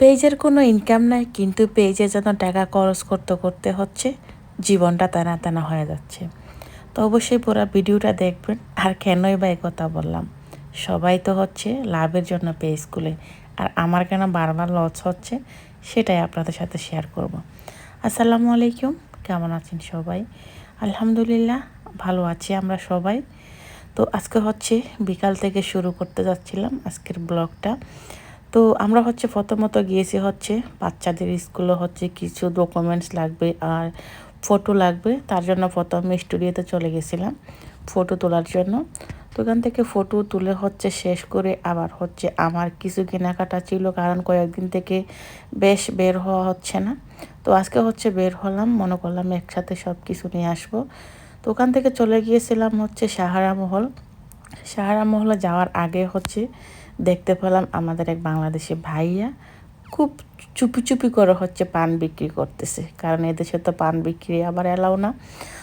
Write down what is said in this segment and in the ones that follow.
পেজের কোনো ইনকাম নাই, কিন্তু পেজে যেন টাকা খরচ করতে করতে হচ্ছে, জীবনটা টানা টানা হয়ে যাচ্ছে। তো অবশ্যই পুরো ভিডিওটা দেখবেন, আর কেনই বা কথা বললাম। সবাই তো হচ্ছে লাভের জন্য পেজ খুলে আর আমার কেন বারবার লস হচ্ছে, সেটাই আপনাদের সাথে শেয়ার করব। আসসালামু আলাইকুম, কেমন আছেন সবাই? আলহামদুলিল্লাহ, ভালো আছি আমরা সবাই। তো আজকে হচ্ছে বিকাল থেকে শুরু করতে যাচ্ছিলাম আজকের ব্লগটা। তো আমরা হচ্ছে প্রথমত গিয়েছি হচ্ছে বাচ্চাদের স্কুলে হচ্ছে কিছু ডকুমেন্টস লাগবে আর ফটো লাগবে। তার জন্য প্রথমে স্টুডিওতে চলে গেছিলাম ফটো তোলার জন্য। তো ওখান থেকে ফটো তুলে হচ্ছে শেষ করে আবার হচ্ছে আমার কিছু কেনাকাটা ছিল কারণ কয়েকদিন থেকে বেশ বের হওয়া হচ্ছে না। তো আজকে হচ্ছে বের হলাম, মনে করলাম একসাথে সব কিছু নিয়ে আসব। তো ওখান থেকে চলে গিয়েছিলাম হচ্ছে সাহারা মহল। সাহারা মহলে যাওয়ার আগে হচ্ছে দেখতে পেলাম আমাদের এক বাংলাদেশি ভাইয়া খুব চুপি চুপি করে হচ্ছে পান বিক্রি করতেছে। কারণ এদেশে তো পান বিক্রি আবার এলাও না।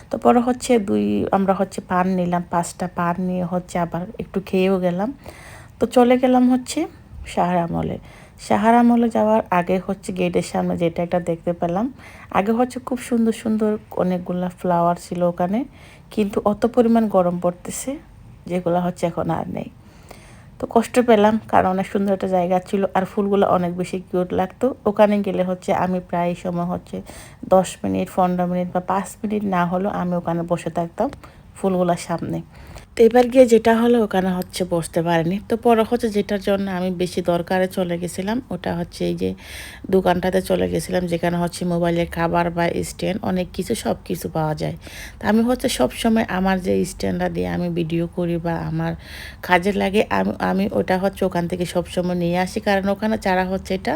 তো পরে হচ্ছে দুই, আমরা হচ্ছে পান নিলাম, পাঁচটা পান নিয়ে হচ্ছে আবার একটু খেয়েও গেলাম। তো চলে গেলাম হচ্ছে সাহারা মলে। সাহারা মলে যাওয়ার আগে হচ্ছে গেটের সামনে যেটা একটা দেখতে পেলাম। আগে হচ্ছে খুব সুন্দর সুন্দর অনেকগুলো ফ্লাওয়ার ছিল ওখানে। কিন্তু অত পরিমাণ গরম পড়তেছে, যেগুলো হচ্ছে এখন আর নেই। তো কষ্ট পেলাম, কারণ অনেক সুন্দর একটা জায়গা ছিল আর ফুলগুলো অনেক বেশি কিউট লাগতো। ওখানে গেলে হচ্ছে আমি প্রায় সময় হচ্ছে দশ মিনিট, পনেরো মিনিট বা পাঁচ মিনিট না হলেও আমি ওখানে বসে থাকতাম ফুলগুলোর সামনে। তো এবার গিয়ে যেটা হলো ওখানে হচ্ছে বসতে পারেনি। তো পরে হচ্ছে যেটার জন্য আমি বেশি দরকারে চলে গেছিলাম, ওটা হচ্ছে এই যে দোকানটাতে চলে গেছিলাম, যেখানে হচ্ছে মোবাইলের খাবার বা স্ট্যান্ড অনেক কিছু সব কিছু পাওয়া যায়। তো আমি হচ্ছে সব সময় আমার যে স্ট্যান্ডটা দিয়ে আমি ভিডিও করি বা আমার কাজে লাগে, আমি আমি ওটা হচ্ছে ওখান থেকে সব সময় নিয়ে আসি, কারণ ওখানে চারা হচ্ছে এটা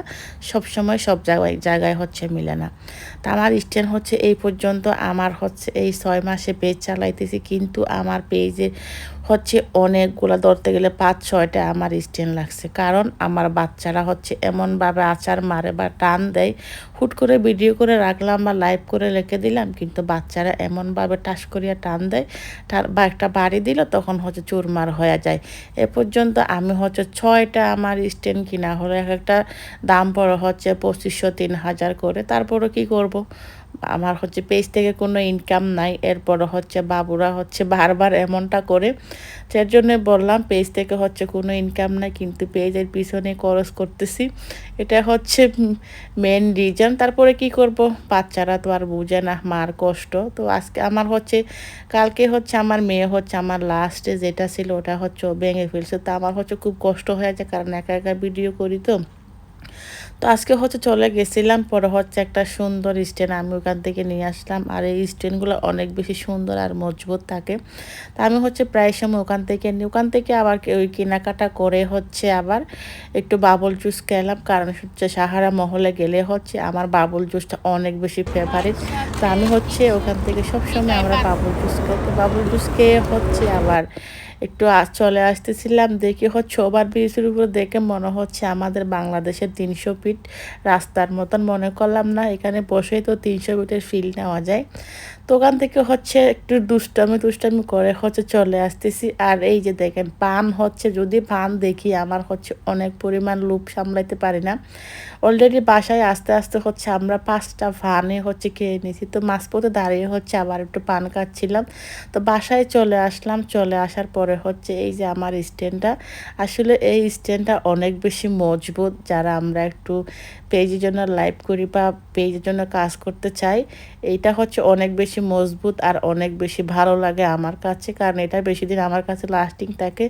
সব সময় সব জায়গায় জায়গায় হচ্ছে মিলে না। তো আমার স্ট্যান্ড হচ্ছে এই পর্যন্ত আমার হচ্ছে এই ছয় মাসে পেজ চালাইতেছি, কিন্তু আমার পেজের হচ্ছে অনেকগুলো ধরতে গেলে পাঁচ, ছয়টা আমার স্ট্যান্ড লাগছে। কারণ আমার বাচ্চারা হচ্ছে এমনভাবে আচার মারে বা টান দেয়, হুট করে ভিডিও করে রাখলাম বা লাইভ করে রেখে দিলাম, কিন্তু বাচ্চারা এমনভাবে টাস করিয়া টান দেয়, তার বা একটা বাড়ি দিল, তখন হচ্ছে চুরমার হয়ে যায়। এ পর্যন্ত আমি হচ্ছে ছয়টা আমার স্ট্যান্ড কিনা হলো, এক একটা দাম পড়ে হচ্ছে পঁচিশশো, তিন হাজার করে। তারপরে কি করব? আমার হচ্ছে পেজ থেকে কোনো ইনকাম নাই এরপরে হচ্ছে বাবুরা হচ্ছে বারবার এমনটা করে। যার জন্য বললাম পেজ থেকে হচ্ছে কোনো ইনকাম নাই, কিন্তু পেজের পিছনে খরচ করতেছি। এটা হচ্ছে মেন রিজন তারপরে কি করব? বাচ্চারা তো আর বুঝে না, মার কষ্ট। তো আজকে আমার হচ্ছে, কালকে হচ্ছে আমার মেয়ে হচ্ছে আমার লাস্টে যেটা ছিল ওটা হচ্ছে ভেঙে ফেলছে। তো আমার হচ্ছে খুব কষ্ট হয়ে যায় কারণ একা একা ভিডিও করি তো। তো আজকে হচ্ছে চলে গেছিলাম, পরে হচ্ছে একটা সুন্দর স্ট্যান্ড আমি ওখান থেকে নিয়ে আসলাম। আর এই স্ট্যান্ডগুলো অনেক বেশি সুন্দর আর মজবুত থাকে। তা আমি হচ্ছে প্রায় সময় ওখান থেকে নিই। ওখান থেকে আবার ওই কেনাকাটা করে হচ্ছে আবার একটু বাবল জুস খেলাম। কারণ হচ্ছে সাহারা মহলে গেলে হচ্ছে আমার বাবল জুসটা অনেক বেশি ফেভারিট তো আমি হচ্ছে ওখান থেকে সবসময় আমরা বাবল জুস খেতে বাবল জুস খেয়ে হচ্ছে আবার একটু চলে আসতেছিলাম, দেখি হচ্ছে ওভার ব্রিজের উপর দেখে মনে হচ্ছে আমাদের বাংলাদেশের তিনশো ফিট রাস্তার মতন মনে করলাম না, এখানে বসেই তো তিনশো ফিটের ফিল নেওয়া যায়। তো ওখান থেকে হচ্ছে একটু দুষ্টামি দুষ্টামি করে হচ্ছে চলে আসতেছি, আর এই যে দেখেন পান হচ্ছে, যদি পান দেখি আমার হচ্ছে অনেক পরিমাণ লুপ সামলাইতে পারি না। অলরেডি বাসায় আস্তে আস্তে হচ্ছে আমরা পাঁচটা ফানে হচ্ছে খেয়ে নিয়েছি, তো মাঝপথে দাঁড়িয়ে হচ্ছে আবার একটু পান খাচ্ছিলাম। তো বাসায় চলে আসলাম, চলে আসার পরে হচ্ছে এই যে আমার স্ট্যান্ডটা। আসলে এই স্ট্যান্ডটা অনেক বেশি মজবুত, যারা আমরা একটু পেজের জন্য লাইভ করি বা পেজের জন্য কাজ করতে চাই এইটা হচ্ছে অনেক বেশি মজবুত আর অনেক বেশি ভালো লাগে আমার কাছে, কারণ এটা বেশি দিন আমার কাছে লাস্টিং থাকে।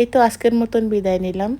এই তো আজকের মতন বিদায় নিলাম।